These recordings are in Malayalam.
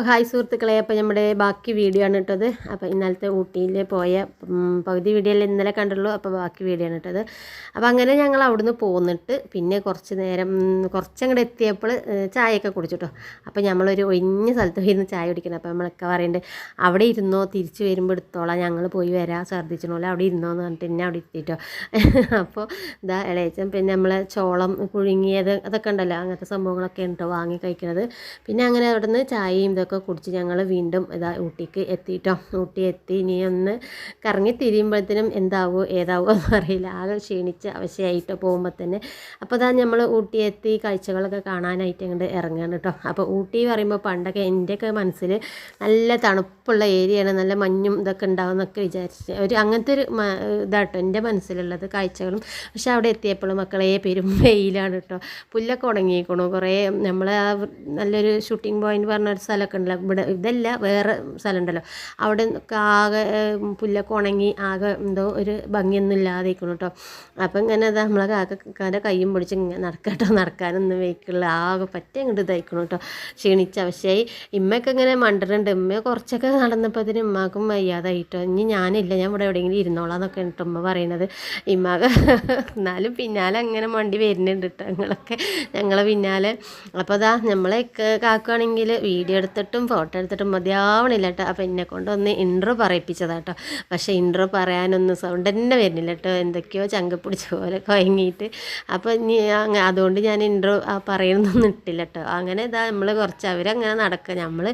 അപ്പോൾ ഹായ് സുഹൃത്തുക്കളെ അപ്പോൾ നമ്മുടെ ബാക്കി വീഡിയോ ആണ് ഇട്ടത് അപ്പോൾ ഇന്നലത്തെ ഊട്ടിയിൽ പോയ പകുതി വീഡിയോയിൽ ഇന്നലെ കണ്ടുള്ളൂ അപ്പോൾ ബാക്കി വീഡിയോ ആണ് ഇട്ടത് അപ്പോൾ അങ്ങനെ ഞങ്ങൾ അവിടുന്ന് പോന്നിട്ട് പിന്നെ കുറച്ച് നേരം കുറച്ചങ്ങോട്ട് എത്തിയപ്പോൾ ചായയൊക്കെ കുടിച്ചിട്ടോ അപ്പോൾ നമ്മളൊരു ഒഴിഞ്ഞ സ്ഥലത്ത് പോയിരുന്ന് ചായ കുടിക്കണം. അപ്പോൾ നമ്മളൊക്കെ പറയുന്നുണ്ട് അവിടെ ഇരുന്നോ തിരിച്ച് വരുമ്പോൾ എടുത്തോളാം ഞങ്ങൾ പോയി വരാം ഛർദ്ദിച്ചണോലെ അവിടെ ഇരുന്നോ എന്ന് പറഞ്ഞിട്ട് എന്നെ അവിടെ എത്തിയിട്ടോ അപ്പോൾ ഇതാ ഇളയച്ചൻ പിന്നെ നമ്മളെ ചോളം പുഴുങ്ങിയത് അതൊക്കെ ഉണ്ടല്ലോ അങ്ങനത്തെ സംഭവങ്ങളൊക്കെ ഉണ്ടോ വാങ്ങി കഴിക്കുന്നത് പിന്നെ അങ്ങനെ അവിടുന്ന് ചായയും ഇതൊക്കെ കുടിച്ച് ഞങ്ങൾ വീണ്ടും ഇതാ ഊട്ടിക്ക് എത്തിയിട്ടോ ഊട്ടി എത്തി. ഇനി ഒന്ന് കറങ്ങി തിരിയുമ്പോഴത്തേനും എന്താവോ ഏതാവോ എന്ന് അറിയില്ല. ആകെ ക്ഷീണിച്ച് അവശയായിട്ടോ പോകുമ്പോൾ തന്നെ. അപ്പോൾ ഇതാ നമ്മൾ ഊട്ടി എത്തി. കാഴ്ചകളൊക്കെ കാണാനായിട്ട് അങ്ങോട്ട് ഇറങ്ങുകയാണ് കേട്ടോ അപ്പോൾ ഊട്ടി പറയുമ്പോൾ പണ്ടൊക്കെ എന്റെയൊക്കെ മനസ്സിൽ നല്ല തണുപ്പുള്ള ഏരിയയാണ് നല്ല മഞ്ഞും ഇതൊക്കെ ഉണ്ടാവുമെന്നൊക്കെ വിചാരിച്ച് ഒരു അങ്ങനത്തെ ഒരു ഇതാട്ടോ എന്റെ മനസ്സിലുള്ളത് കാഴ്ചകളും. പക്ഷേ അവിടെ എത്തിയപ്പോഴും മക്കളെ പെരും വെയിലാണ് കേട്ടോ പുല്ലൊക്കെ ഉണങ്ങിയിരിക്കണു കുറേ നമ്മൾ നല്ലൊരു ഷൂട്ടിംഗ് പോയിന്റ് പറഞ്ഞ ഒരു സ്ഥലമൊക്കെ ഉണ്ടല്ലോ ഇവിടെ ഇതല്ല വേറെ സ്ഥലം ഉണ്ടല്ലോ അവിടെ ആകെ പുല്ലൊക്കെ ഉണങ്ങി ആകെ എന്തോ ഒരു ഭംഗിയൊന്നും ഇല്ലാതെ ഇരിക്കണം കേട്ടോ അപ്പം ഇങ്ങനെ അതാ നമ്മളെ കാക്കക്കാരെ കയ്യും പിടിച്ച് ഇങ്ങനെ നടക്കട്ടോ. നടക്കാനൊന്നും വെയ്ക്കുള്ള ആകെ പറ്റേ ഇങ്ങോട്ട് ഇതായിക്കണം കേട്ടോ ക്ഷീണിച്ച അവശയായി ഇമ്മയൊക്കെ ഇങ്ങനെ മണ്ടറുണ്ട് ഇമ്മ കുറച്ചൊക്കെ നടന്നപ്പോഴത്തേനും ഉമ്മാക്കും വയ്യാതായിട്ടോ ഇനി ഞാനില്ല. ഞാൻ ഇവിടെ എവിടെയെങ്കിലും ഇരുന്നോളാം എന്നൊക്കെ കേട്ടോ ഉമ്മ പറയണത്. ഇമ്മാക എന്നാലും പിന്നാലെ അങ്ങനെ വണ്ടി വരുന്നുണ്ട് കേട്ടോ ഞങ്ങളൊക്കെ ഞങ്ങളെ പിന്നാലെ. അപ്പോൾ അതാ നമ്മളെ കാക്കുകയാണെങ്കിൽ വീഡിയോ എടുത്തിട്ടും ഫോട്ടോ എടുത്തിട്ടും മതിയാവണില്ല കേട്ടോ അപ്പോൾ എന്നെ കൊണ്ടൊന്ന് ഇൻട്രോ പറയിപ്പിച്ചതാട്ടോ. പക്ഷേ ഇൻട്രോ പറയാനൊന്നും സൗണ്ട് തന്നെ വരുന്നില്ല കേട്ടോ എന്തൊക്കെയോ ചങ്ക പിടിച്ച പോലെ കുഴങ്ങിയിട്ട് അപ്പോൾ ഇനി അതുകൊണ്ട് ഞാൻ ഇൻട്രോ പറയുന്നൊന്നും ഇട്ടില്ല കേട്ടോ അങ്ങനെ ഇതാ നമ്മൾ കുറച്ച് അവരങ്ങനെ നടക്കുക നമ്മൾ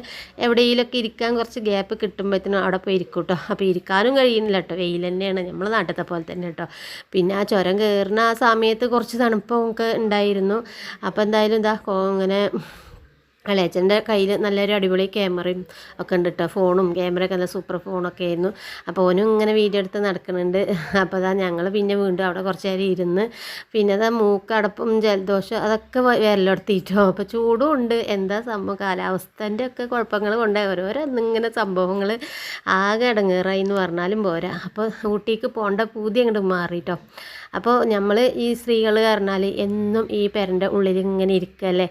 എവിടെയെങ്കിലുമൊക്കെ ഇരിക്കാൻ കുറച്ച് ഗ്യാപ്പ് കിട്ടുമ്പോഴത്തേനും അവിടെ പോയി ഇരിക്കും കേട്ടോ അപ്പോൾ ഇരിക്കാനും കഴിയുന്നില്ല കേട്ടോ വെയിൽ തന്നെയാണ്. നമ്മൾ നാട്ടിലത്തെ പോലെ തന്നെ കേട്ടോ പിന്നെ ആ ചുരം കയറുന്ന ആ സമയത്ത് കുറച്ച് തണുപ്പൊക്കെ ഉണ്ടായിരുന്നു. അപ്പോൾ എന്തായാലും ഇതാ ഇങ്ങനെ അളയച്ചന്റെ കയ്യിൽ നല്ലൊരു അടിപൊളി ക്യാമറയും ഒക്കെ ഉണ്ട് കേട്ടോ ഫോണും ക്യാമറയൊക്കെ നല്ല സൂപ്പർ ഫോണൊക്കെ ആയിരുന്നു. അപ്പോൾ ഓനും ഇങ്ങനെ വീഡിയോ എടുത്ത് നടക്കുന്നുണ്ട്. അപ്പോൾ അതാ ഞങ്ങൾ പിന്നെ വീണ്ടും അവിടെ കുറച്ച് നേരം ഇരുന്ന് പിന്നെ അതാ മൂക്കടപ്പും ജലദോഷം അതൊക്കെ വിരലെടുത്തിട്ടോ. അപ്പോൾ ചൂടും ഉണ്ട്. എന്താ സംഭവം? കാലാവസ്ഥന്റെ ഒക്കെ കുഴപ്പങ്ങൾ കൊണ്ട് ഓരോരോ ഇങ്ങനെ സംഭവങ്ങൾ ആകെ ഇടങ്ങേറായി എന്ന് പറഞ്ഞാലും പോരാ. അപ്പോൾ ഊട്ടിക്ക് പോകേണ്ട പൂതി അങ്ങോട്ട് മാറിയിട്ടോ അപ്പോൾ നമ്മൾ ഈ സ്ത്രീകൾ പറഞ്ഞാൽ എന്നും ഈ പെരന്റെ ഉള്ളിൽ ഇങ്ങനെ ഇരിക്കല്ലേ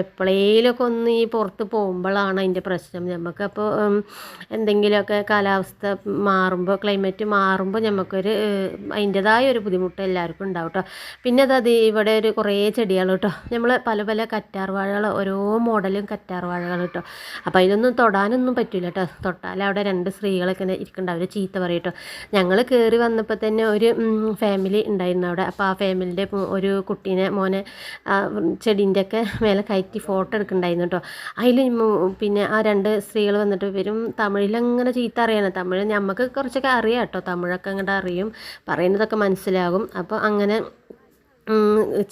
എപ്പോഴേലൊക്കെ ഒന്ന് ഈ പുറത്ത് പോകുമ്പോഴാണ് അതിന്റെ പ്രശ്നം നമുക്കപ്പോൾ എന്തെങ്കിലുമൊക്കെ കാലാവസ്ഥ മാറുമ്പോൾ ക്ലൈമറ്റ് മാറുമ്പോൾ നമുക്കൊരു അതിന്റെതായ ഒരു ബുദ്ധിമുട്ട് എല്ലാവർക്കും ഉണ്ടാവും കേട്ടോ പിന്നെ അത് ഇവിടെ ഒരു കുറേ ചെടികൾ കേട്ടോ നമ്മൾ പല പല കറ്റാർ വാഴകൾ ഓരോ മോഡലും കറ്റാർ വാഴകൾ കേട്ടോ അപ്പോൾ അതിലൊന്നും തൊടാനൊന്നും പറ്റില്ല കേട്ടോ തൊട്ടാൽ അവിടെ രണ്ട് സ്ത്രീകളൊക്കെ ഇരിക്കുന്നുണ്ട്. അവർ ചീത്ത പറയും കേട്ടോ ഞങ്ങൾ കയറി വന്നപ്പോൾ തന്നെ ഒരു ഫാമിലി ഉണ്ടായിരുന്നു അവിടെ. അപ്പോൾ ആ ഫാമിലിന്റെ ഒരു കുട്ടീനെ മോനെ ചെടീന്റെ ഒക്കെ മേലെ കയറ്റി ഫോട്ടോ എടുക്കുന്നുണ്ടായിരുന്നു. കേട്ടോ അതിൽ പിന്നെ ആ രണ്ട് സ്ത്രീകൾ വന്നിട്ട് വരും തമിഴിലങ്ങനെ ചീത്ത അറിയാനോ. തമിഴ് നമുക്ക് കുറച്ചൊക്കെ അറിയാം കേട്ടോ തമിഴൊക്കെ അങ്ങോട്ട് അറിയും. പറയുന്നതൊക്കെ മനസ്സിലാകും. അപ്പോൾ അങ്ങനെ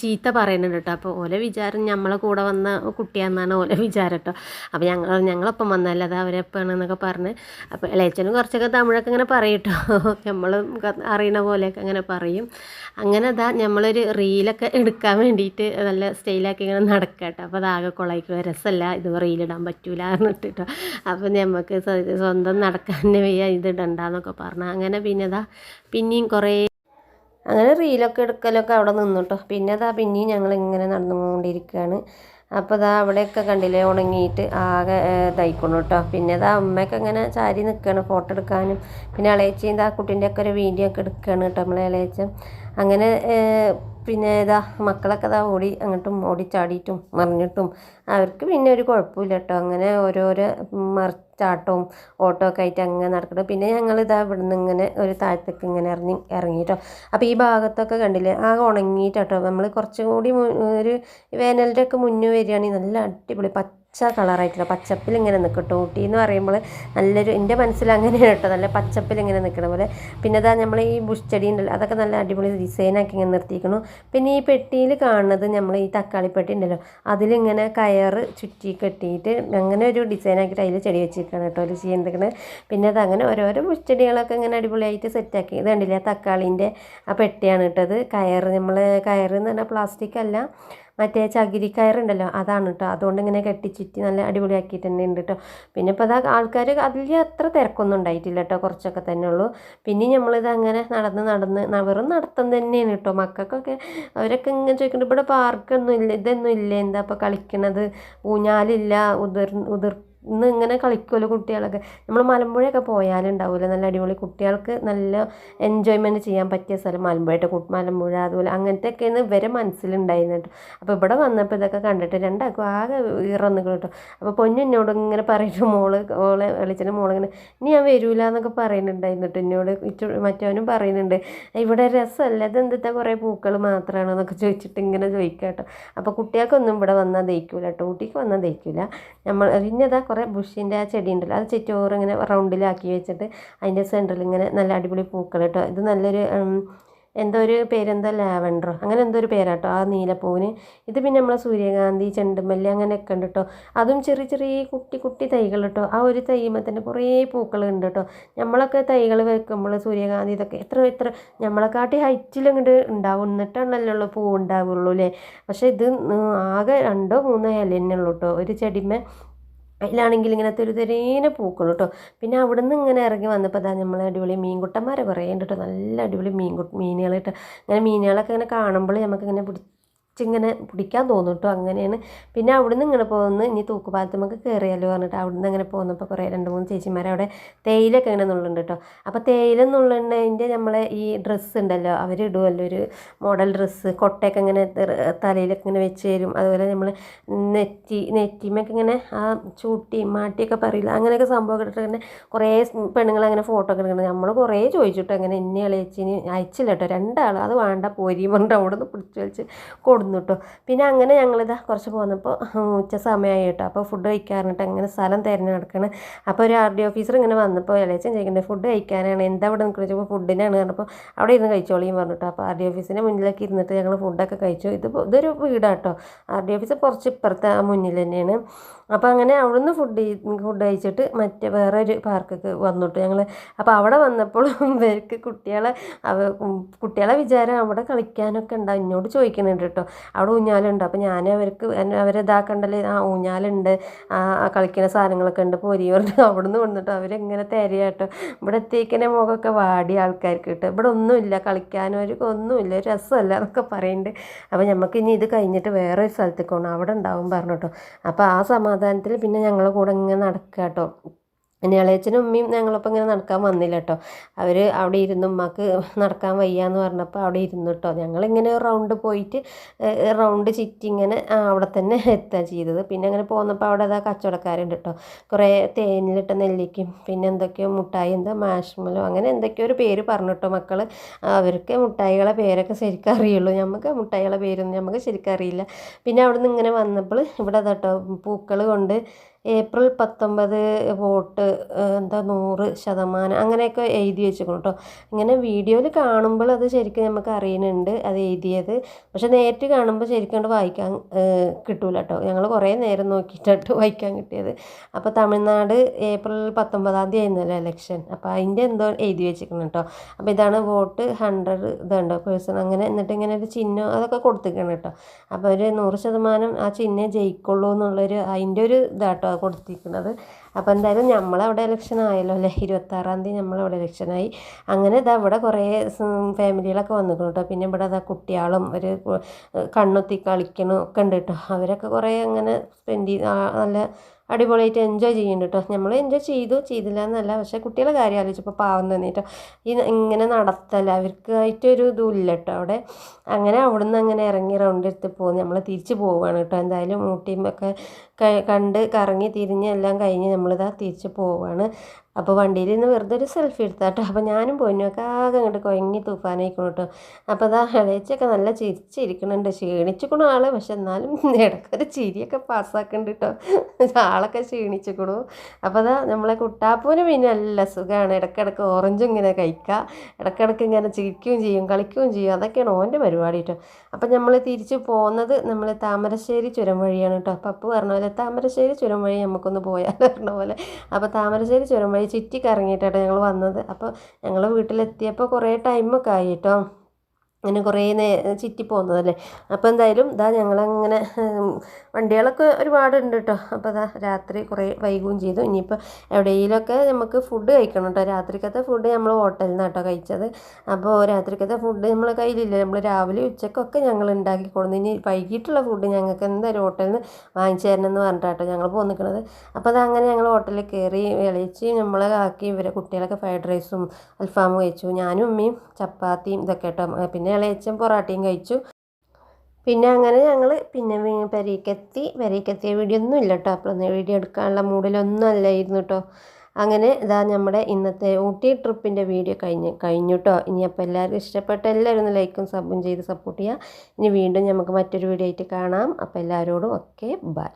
ചീത്ത പറയുന്നുണ്ട് കേട്ടോ. അപ്പോൾ ഓലെ വിചാരം നമ്മളെ കൂടെ വന്ന കുട്ടിയാണെന്നാണ് ഓലെ വിചാരം കേട്ടോ. അപ്പോൾ ഞങ്ങൾ ഞങ്ങളൊപ്പം വന്നല്ല അത് അവരെപ്പാണെന്നൊക്കെ പറഞ്ഞ്. അപ്പോൾ ഇളയച്ചനും കുറച്ചൊക്കെ തമിഴൊക്കെ ഇങ്ങനെ പറയും കേട്ടോ. നമ്മൾ അറിയണ പോലെയൊക്കെ അങ്ങനെ പറയും. അങ്ങനെ അതാ നമ്മളൊരു റീലൊക്കെ എടുക്കാൻ വേണ്ടിയിട്ട് നല്ല സ്റ്റൈലാക്കി ഇങ്ങനെ നടക്കുക കേട്ടോ. അപ്പോൾ അതാകെ കൊളയിക്കുക രസമല്ല ഇത് റീലിടാൻ പറ്റൂല എന്നിട്ടിട്ടോ അപ്പോൾ നമുക്ക് സ്വന്തം നടക്കാൻ വയ്യ ഇതിടണ്ടെന്നൊക്കെ പറഞ്ഞു. അങ്ങനെ പിന്നെ അതാ പിന്നെയും കുറേ അങ്ങനെ റീലൊക്കെ എടുക്കലൊക്കെ അവിടെ നിന്നു കേട്ടോ പിന്നെ അതാ പിന്നെയും ഞങ്ങൾ ഇങ്ങനെ നടന്നുകൊണ്ടിരിക്കുകയാണ്. അപ്പോൾ അതാ അവിടെയൊക്കെ കണ്ടില്ലേ ഉണങ്ങിയിട്ട് ആകെ ഏഹ്, കേട്ടോ പിന്നെ അതാ അമ്മയൊക്കെ ഇങ്ങനെ ചാരി നിൽക്കുകയാണ് ഫോട്ടോ എടുക്കാനും. പിന്നെ ഇളയച്ചയും ഇതാ കുട്ടീന്റെ ഒരു വീഡിയോ ഒക്കെ എടുക്കുകയാണ് കേട്ടോ നമ്മളെ ഇളയച്ചൻ അങ്ങനെ പിന്നെ ഇതാ മക്കളൊക്കെ ഇതാ ഓടി അങ്ങോട്ടും ഓടിച്ചാടിയിട്ടും മറിഞ്ഞിട്ടും അവർക്ക് പിന്നെ ഒരു കുഴപ്പമില്ല കേട്ടോ. അങ്ങനെ ഓരോരോ മറിച്ചാട്ടവും ഓട്ടോ ഒക്കെ ആയിട്ട് അങ്ങനെ നടക്കണം പിന്നെ ഞങ്ങൾ ഇതാ ഇവിടുന്ന് ഇങ്ങനെ ഒരു താഴത്തേക്ക് ഇങ്ങനെ ഇറങ്ങി ഇറങ്ങിയിട്ടോ അപ്പോൾ ഈ ഭാഗത്തൊക്കെ കണ്ടില്ലേ? ആ ഉണങ്ങിയിട്ടോ നമ്മൾ കുറച്ചും കൂടി ഒരു വേനലിന്റെ ഒക്കെ മുന്നേ വരികയാണെങ്കിൽ നല്ല അടിപൊളി പച്ച കളറായിട്ടുള്ള പച്ചപ്പിൽ ഇങ്ങനെ നിൽക്കും. കേട്ടോ ഊട്ടി എന്ന് പറയുമ്പോൾ നല്ലൊരു എന്റെ മനസ്സിൽ അങ്ങനെയാണ് കേട്ടോ. നല്ല പച്ചപ്പിൽ ഇങ്ങനെ നിൽക്കണ പോലെ. പിന്നെ അതാ നമ്മൾ ഈ ബുഷ് ചെടി ഉണ്ടല്ലോ അതൊക്കെ നല്ല അടിപൊളി ഡിസൈനാക്കി ഇങ്ങനെ നിർത്തിയിരിക്കണു പിന്നെ ഈ പെട്ടിയിൽ കാണുന്നത് നമ്മൾ ഈ തക്കാളി പെട്ടി ഉണ്ടല്ലോ അതിലിങ്ങനെ കയറ് ചുറ്റി കെട്ടിയിട്ട് അങ്ങനെ ഒരു ഡിസൈനാക്കിയിട്ട് അതിൽ ചെടി വെച്ചിരിക്കണം കേട്ടോ. ഒരു ചെയ്യുന്നത് പിന്നെ അത് അങ്ങനെ ഓരോരോ ബുഷ് ചെടികളൊക്കെ ഇങ്ങനെ അടിപൊളിയായിട്ട് സെറ്റാക്കി ഇത് കണ്ടില്ലേ തക്കാളിന്റെ ആ പെട്ടിയാണ് കേട്ടത്. കയറ് നമ്മൾ കയറ് എന്ന് പറഞ്ഞാൽ പ്ലാസ്റ്റിക് അല്ല. മറ്റേ ചകിരി കയറുണ്ടല്ലോ അതാണ് കേട്ടോ അതുകൊണ്ട് ഇങ്ങനെ കെട്ടിച്ചുറ്റി നല്ല അടിപൊളിയാക്കിയിട്ട് തന്നെ ഉണ്ട് കേട്ടോ പിന്നെ ഇപ്പോൾ അതാ ആൾക്കാർ അതിൽ അത്ര തിരക്കൊന്നും ഉണ്ടായിട്ടില്ല കേട്ടോ കുറച്ചൊക്കെ തന്നെ ഉള്ളൂ. പിന്നെ നമ്മളിത് അങ്ങനെ നടന്ന് നടന്ന് വെറും നടത്തം തന്നെയാണ് കേട്ടോ മക്കൾക്കൊക്കെ അവരൊക്കെ ഇങ്ങനെ ചോദിക്കുന്നുണ്ട് ഇവിടെ പാർക്കൊന്നും ഇല്ല ഇതൊന്നും ഇല്ല എന്താ ഇപ്പോൾ കളിക്കണത്? ഊഞ്ഞാലില്ല ഉതിർ ഉതിർ ഇന്ന് ഇങ്ങനെ കളിക്കുമല്ലോ കുട്ടികളൊക്കെ. നമ്മൾ മലമ്പുഴയൊക്കെ പോയാലുണ്ടാവില്ല നല്ല അടിപൊളി കുട്ടികൾക്ക് നല്ല എൻജോയ്മെന്റ് ചെയ്യാൻ പറ്റിയ സ്ഥലം മലമ്പുഴയുടെ മലമ്പുഴ അതുപോലെ അങ്ങനത്തെയൊക്കെയാണ് ഇവരെ മനസ്സിലുണ്ടായിരുന്നു അപ്പോൾ ഇവിടെ വന്നപ്പോൾ ഇതൊക്കെ കണ്ടിട്ട് രണ്ടാക്കും ആകെ ഇറന്നു കേട്ടോ. അപ്പോൾ പൊന്നുന്നോട് ഇങ്ങനെ പറയുന്നു മോൾ ഓളെ വിളിച്ചിട്ട് മോളിങ്ങനെ ഇനി ഞാൻ വരൂല എന്നൊക്കെ പറയുന്നുണ്ടായിരുന്നു എന്നോട് മറ്റവനും പറയുന്നുണ്ട് ഇവിടെ രസമല്ല ഇതെന്താ കുറേ പൂക്കൾ മാത്രമാണ് എന്നൊക്കെ ചോദിച്ചിട്ട് ഇങ്ങനെ ചോദിക്കാം കേട്ടോ. അപ്പോൾ കുട്ടികൾക്കൊന്നും ഇവിടെ വന്നാൽ ദഹിക്കൂല കേട്ടോ ഊട്ടിക്ക് വന്നാൽ ദഹിക്കൂല. നമ്മൾ പിന്നെ ഇതാ കുറേ ബുഷിന്റെ ആ ചെടി ഉണ്ടല്ലോ അത് ചുറ്റോറ് ഇങ്ങനെ റൗണ്ടിലാക്കി വെച്ചിട്ട് അതിന്റെ സെന്ററിൽ ഇങ്ങനെ നല്ല അടിപൊളി പൂക്കൾ കേട്ടോ. ഇത് നല്ലൊരു എന്തോ ഒരു പേരെന്താ ലാവൻഡറോ അങ്ങനെ എന്തോ ഒരു പേരാട്ടോ ആ നീലപ്പൂവിന്. ഇത് പിന്നെ നമ്മളെ സൂര്യകാന്തി ചെണ്ടുമല്ലി അങ്ങനെയൊക്കെ ഉണ്ട് കേട്ടോ. അതും ചെറിയ ചെറിയ കുട്ടി കുട്ടി തൈകൾ കേട്ടോ. ആ ഒരു തൈമ തന്നെ കുറേ പൂക്കൾ ഉണ്ട് കേട്ടോ. നമ്മളൊക്കെ തൈകൾ വെക്കുമ്പോൾ സൂര്യകാന്തി ഇതൊക്കെ എത്ര എത്ര നമ്മളെക്കാട്ടി ഹൈറ്റിൽ അങ്ങോട്ട് ഉണ്ടാവും. എന്നിട്ടാണല്ലോ പൂ ഉണ്ടാവുള്ളൂ അല്ലേ? പക്ഷേ ഇത് ആകെ രണ്ടോ മൂന്നോ ഇല തന്നെ ഉള്ളൂ കേട്ടോ. ഒരു ചെടിമേ അതിലാണെങ്കിൽ ഇങ്ങനെ തെരുതെരേനെ പൂക്കണം കേട്ടോ പിന്നെ അവിടെ നിന്ന് ഇങ്ങനെ ഇറങ്ങി വന്നപ്പോൾ അതാ നമ്മൾ അടിപൊളി മീൻകുട്ടന്മാരെ കുറേ ഉണ്ട് കേട്ടോ നല്ല അടിപൊളി മീൻകു മീനുകൾ കേട്ടോ അങ്ങനെ മീനുകളൊക്കെ ഇങ്ങനെ കാണുമ്പോൾ നമുക്ക് ഇങ്ങനെ പിടിക്കാൻ തോന്നും കേട്ടോ അങ്ങനെയാണ്. പിന്നെ അവിടുന്ന് ഇങ്ങനെ പോകുന്നു ഇനി തൂക്കുപാലത്ത് നമുക്ക് കയറിയാലോ പറഞ്ഞിട്ട് അവിടെ നിന്ന് അങ്ങനെ പോകുന്നപ്പോൾ കുറേ രണ്ട് മൂന്ന് ചേച്ചിമാർ അവിടെ തേയിലൊക്കെ ഇങ്ങനെ നുള്ളുണ്ട് കേട്ടോ അപ്പോൾ തേയില നുള്ളുന്നതിന്റെ നമ്മളെ ഈ ഡ്രസ്സ് ഉണ്ടല്ലോ അവർ ഇടുമല്ലോ ഒരു മോഡൽ ഡ്രസ്സ് കൊട്ടയൊക്കെ ഇങ്ങനെ തലയിലൊക്കെ ഇങ്ങനെ വെച്ച് തരും. അതുപോലെ നമ്മൾ നെറ്റി നെറ്റിമൊക്കെ ഇങ്ങനെ ആ ചൂട്ടി മാട്ടിയൊക്കെ പറയില്ല അങ്ങനെയൊക്കെ സംഭവമൊക്കെ ഇട്ടിട്ട് ഇങ്ങനെ കുറേ പെണ്ണുങ്ങൾ അങ്ങനെ ഫോട്ടോ ഒക്കെ എടുക്കുന്നത് നമ്മൾ കുറേ ചോദിച്ചിട്ട് അങ്ങനെ എന്നെ ഇളയച്ചിന് അയച്ചില്ല കേട്ടോ രണ്ടാൾ അത് വേണ്ട പോരി പറഞ്ഞിട്ട് അവിടെ നിന്ന് പിടിച്ച് വലിച്ച് കൊടുന്നു കേട്ടോ പിന്നെ അങ്ങനെ ഞങ്ങളിതാ കുറച്ച് പോന്നപ്പോൾ ഉച്ച സമയമായി കേട്ടോ അപ്പോൾ ഫുഡ് കഴിക്കാറുണ്ട് അങ്ങനെ സ്ഥലം തിരഞ്ഞെടുക്കണം അപ്പോൾ ഒരു ആർ ഡി ഓഫീസർ ഇങ്ങനെ വന്നപ്പോൾ ഇളയച്ചൻ ചോദിക്കുന്നുണ്ട് ഫുഡ് കഴിക്കാനാണ്? എന്താ അവിടെ നിൽക്കുന്നത് ചോദിച്ചപ്പോൾ ഫുഡിനാണ് പറഞ്ഞപ്പോൾ അവിടെ ഇരുന്ന് കഴിച്ചോളിയും പറഞ്ഞിട്ടോ അപ്പോൾ ആർ ഡി ഓഫീസിന്റെ മുന്നിലേക്ക് ഇരുന്നിട്ട് ഞങ്ങൾ ഫുഡൊക്കെ കഴിച്ചു. ഇത് ഇതൊരു വീടാട്ടോ. ആർ ഡി ഓഫീസ് കുറച്ച് ഇപ്പുറത്തെ മുന്നിൽ തന്നെയാണ്. അപ്പോൾ അങ്ങനെ അവിടുന്ന് ഫുഡ് ഫുഡ് കഴിച്ചിട്ട് മറ്റേ വേറെ ഒരു പാർക്കൊക്കെ വന്നിട്ട് ഞങ്ങൾ അപ്പോൾ അവിടെ വന്നപ്പോൾ ഇവർക്ക് കുട്ടികളെ കുട്ടികളെ വിചാരം അവിടെ കളിക്കാനൊക്കെ ഉണ്ടാവും എന്നോട് ചോദിക്കുന്നുണ്ട് കേട്ടോ അവിടെ ഊഞ്ഞാലുണ്ട്. അപ്പോൾ ഞാൻ അവർക്ക് എന്നെ അവരെ ഇതാക്കണ്ടല്ലേ? ആ ഊഞ്ഞാലുണ്ട്. ആ കളിക്കുന്ന സാധനങ്ങളൊക്കെ ഉണ്ട്. പോരി പറഞ്ഞിട്ട് അവിടെ നിന്ന് വന്നിട്ട് അവരെങ്ങനെ തരയാട്ടോ ഇവിടെ എത്തിക്കനെ മുഖമൊക്കെ വാടി ആൾക്കാർക്ക് കിട്ടും. ഇവിടെ ഒന്നുമില്ല. കളിക്കാനും അവർക്ക് ഒന്നുമില്ല. ഒരു രസമല്ല എന്നൊക്കെ പറയുന്നുണ്ട് അപ്പോൾ നമുക്ക് ഇനി ഇത് കഴിഞ്ഞിട്ട് വേറൊരു സ്ഥലത്തേക്ക് പോകണം അവിടെ ഉണ്ടാവും പറഞ്ഞു കേട്ടോ അപ്പോൾ ആ സമാധാനത്തിൽ പിന്നെ ഞങ്ങളുടെ കൂടെ ഇങ്ങനെ നടക്കുക കേട്ടോ പിന്നെ ഇളയച്ചനും ഉമ്മയും ഞങ്ങളൊപ്പം ഇങ്ങനെ നടക്കാൻ വന്നില്ല കേട്ടോ. അവർ അവിടെ ഇരുന്ന് ഉമ്മക്ക് നടക്കാൻ വയ്യ എന്ന് പറഞ്ഞപ്പോൾ അവിടെ ഇരുന്നു കേട്ടോ. ഞങ്ങളിങ്ങനെ റൗണ്ട് പോയിട്ട് റൗണ്ട് ചുറ്റി ഇങ്ങനെ അവിടെ തന്നെ എത്തുക ചെയ്തത്. പിന്നെ അങ്ങനെ പോന്നപ്പോൾ അവിടെ അതാ കച്ചവടക്കാരുണ്ട് കേട്ടോ. കുറേ തേനിലിട്ട നെല്ലിക്കും പിന്നെ എന്തൊക്കെയോ മുട്ടായി എന്താ മാഷ്മലോ അങ്ങനെ എന്തൊക്കെയോ ഒരു പേര് പറഞ്ഞു കേട്ടോ മക്കൾ അവർക്ക് മുട്ടായികളെ പേരൊക്കെ ശരിക്കും അറിയുള്ളൂ. നമുക്ക് മുട്ടായികളെ പേരൊന്നും നമുക്ക് ശരിക്കും അറിയില്ല. പിന്നെ അവിടെ നിന്ന് ഇങ്ങനെ വന്നപ്പോൾ ഇവിടെ കേട്ടോ പൂക്കൾ കൊണ്ട് ഏപ്രിൽ പത്തൊമ്പത് വോട്ട് എന്താ നൂറ് ശതമാനം അങ്ങനെയൊക്കെ എഴുതി വെച്ചിരിക്കണം കേട്ടോ. ഇങ്ങനെ വീഡിയോയിൽ കാണുമ്പോൾ അത് ശരിക്കും നമുക്ക് അറിയുന്നുണ്ട് അത് എഴുതിയത്. പക്ഷെ നേരിട്ട് കാണുമ്പോൾ ശരിക്കും കൊണ്ട് വായിക്കാൻ കിട്ടൂല കേട്ടോ. ഞങ്ങൾ കുറേ നേരം നോക്കിയിട്ടാണ് വായിക്കാൻ കിട്ടിയത്. അപ്പോൾ തമിഴ്നാട് ഏപ്രിൽ പത്തൊമ്പതാം തീയതി ആയിരുന്നല്ലോ ഇലക്ഷൻ അപ്പോൾ അതിന്റെ എന്തോ എഴുതി വെച്ചിരിക്കണം കേട്ടോ. അപ്പോൾ ഇതാണ് വോട്ട് ഹൺഡ്രഡ് ഇതുണ്ടോ പേഴ്സൺ അങ്ങനെ എന്നിട്ട് ഇങ്ങനെ ഒരു ചിഹ്നം അതൊക്കെ കൊടുത്തിരിക്കണം കേട്ടോ. അപ്പോൾ ഒരു നൂറ് ശതമാനം ആ ചിഹ്നം ജയിക്കുള്ളൂ എന്നുള്ളൊരു അതിന്റെ ഒരു ഇതാട്ടോ കൊടുത്തിരിക്കുന്നത്. അപ്പോൾ എന്തായാലും നമ്മളവിടെ ഇലക്ഷൻ ആയല്ലോ അല്ലേ? ഇരുപത്താറാം തീയതി നമ്മളവിടെ ഇലക്ഷനായി അങ്ങനെ ഇതാ ഇവിടെ കുറേ ഫാമിലികളൊക്കെ വന്നിരിക്കണം കേട്ടോ പിന്നെ ഇവിടെ ഇതാ കുട്ടികളും ഒരു കണ്ണുത്തി കളിക്കണം ഒക്കെ ഉണ്ട് കേട്ടോ അവരൊക്കെ കുറേ അങ്ങനെ സ്പെൻഡ് ചെയ്ത് നല്ല അടിപൊളിയായിട്ട് എൻജോയ് ചെയ്യുന്നുണ്ട് കേട്ടോ നമ്മൾ എൻജോയ് ചെയ്തു ചെയ്തില്ല എന്നല്ല. പക്ഷേ കുട്ടികളെ കാര്യം ആലോചിച്ചപ്പോൾ പാവം തോന്നിട്ടോ. ഈ ഇങ്ങനെ നടത്തല്ല. അവർക്കായിട്ടൊരു ഇതും ഇതുമില്ല കേട്ടോ അവിടെ. അങ്ങനെ അവിടുന്ന് അങ്ങനെ ഇറങ്ങി റൗണ്ട് എടുത്ത് പോകും നമ്മൾ തിരിച്ച് പോവുകയാണ് കേട്ടോ എന്തായാലും ഊട്ടിയും ഒക്കെ കണ്ട് കറങ്ങി തിരിഞ്ഞ് എല്ലാം കഴിഞ്ഞ് നമ്മളിതാ തിരിച്ച് പോവുകയാണ് അപ്പോൾ വണ്ടിയിൽ നിന്ന് വെറുതെ ഒരു സെൽഫി എടുത്താട്ടോ. അപ്പോൾ ഞാനും പൊന്നുമൊക്കെ ആകെ അങ്ങോട്ട് കുഴങ്ങി തൂക്കാനായിക്കണം കേട്ടോ അപ്പോൾ അതാ ഇളയച്ചൊക്കെ നല്ല ചിരിച്ചിരിക്കണുണ്ട്. ക്ഷീണിച്ചിക്കണു ആൾ പക്ഷെ എന്നാലും ഇടയ്ക്കൊരു ചിരിയൊക്കെ പാസ്സാക്കുന്നുണ്ട് കേട്ടോ ആളൊക്കെ ക്ഷീണിച്ചിക്കണു. അപ്പോൾ അതാ നമ്മളെ കുട്ടാപ്പൂന് പിന്നെ നല്ല സുഖമാണ് ഇടയ്ക്കിടയ്ക്ക് ഓറഞ്ചും ഇങ്ങനെ കഴിക്കുക ഇടയ്ക്കിടയ്ക്ക് ഇങ്ങനെ ചിരിക്കുകയും ചെയ്യും കളിക്കുകയും ചെയ്യും. അതൊക്കെയാണ് ഓന്റെ പരിപാടി കേട്ടോ അപ്പം നമ്മൾ തിരിച്ച് പോകുന്നത് നമ്മൾ താമരശ്ശേരി ചുരം വഴിയാണ് കേട്ടോ പപ്പു പറഞ്ഞ പോലെ താമരശ്ശേരി ചുരം വഴി നമുക്കൊന്ന് പോയാൽ പറഞ്ഞ പോലെ. അപ്പോൾ താമരശ്ശേരി ചുരം വഴി ചുറ്റി കറങ്ങിയിട്ടാണ് ഞങ്ങൾ വന്നത്. അപ്പോൾ ഞങ്ങൾ വീട്ടിലെത്തിയപ്പോൾ കുറേ ടൈമൊക്കെ ആയി കേട്ടോ അങ്ങനെ കുറേ നേ ചുറ്റി പോകുന്നതല്ലേ അപ്പോൾ എന്തായാലും ഇതാ ഞങ്ങളങ്ങനെ വണ്ടികളൊക്കെ ഒരുപാടുണ്ട് കേട്ടോ അപ്പോൾ അതാ രാത്രി കുറേ വൈകുകയും ചെയ്തു. ഇനിയിപ്പോൾ എവിടെയെങ്കിലുമൊക്കെ നമുക്ക് ഫുഡ് കഴിക്കണം കേട്ടോ രാത്രിക്കത്തെ ഫുഡ് നമ്മൾ ഹോട്ടലിൽ നിന്നാണ് കേട്ടോ കഴിച്ചത്. അപ്പോൾ രാത്രിക്കത്തെ ഫുഡ് നമ്മൾ കയ്യിലില്ല. നമ്മൾ രാവിലെ ഉച്ചക്കൊക്കെ ഞങ്ങൾ ഉണ്ടാക്കി കൊടുന്നു ഇനി വൈകിട്ടുള്ള ഫുഡ് ഞങ്ങൾക്ക് എന്തായാലും ഹോട്ടലിൽ നിന്ന് വാങ്ങിച്ചു തരണമെന്ന് പറഞ്ഞിട്ടാട്ടോ ഞങ്ങൾ പോന്നിക്കണത്. അപ്പോൾ അതങ്ങനെ ഞങ്ങൾ ഹോട്ടലിൽ കയറി വിളിച്ച് നമ്മളെ ആക്കി ഇവരെ കുട്ടികളൊക്കെ ഫ്രൈഡ് റൈസും അൽഫാമും കഴിച്ചു. ഞാനും ഉമ്മയും ചപ്പാത്തിയും ഇതൊക്കെ കേട്ടോ പിന്നെ ഇളയച്ചൻ പൊറാട്ടയും കഴിച്ചു. പിന്നെ അങ്ങനെ ഞങ്ങൾ പിന്നെ പെരീക്കെത്തി. പെരീക്കെത്തിയ വീഡിയോ ഒന്നും ഇല്ല കേട്ടോ അപ്പോഴൊന്നും വീഡിയോ എടുക്കാനുള്ള മൂഡിലൊന്നും അല്ലായിരുന്നു കേട്ടോ അങ്ങനെ ഇതാ നമ്മുടെ ഇന്നത്തെ ഊട്ടി ട്രിപ്പിന്റെ വീഡിയോ കഴിഞ്ഞ് കഴിഞ്ഞു കേട്ടോ ഇനി അപ്പോൾ എല്ലാവർക്കും ഇഷ്ടപ്പെട്ട എല്ലാവരും ഒന്ന് ലൈക്കും സബും ചെയ്ത് സപ്പോർട്ട് ചെയ്യുക ഇനി വീണ്ടും നമുക്ക് മറ്റൊരു വീഡിയോ ആയിട്ട് കാണാം. അപ്പോൾ എല്ലാവരോടും ഓക്കെ ബൈ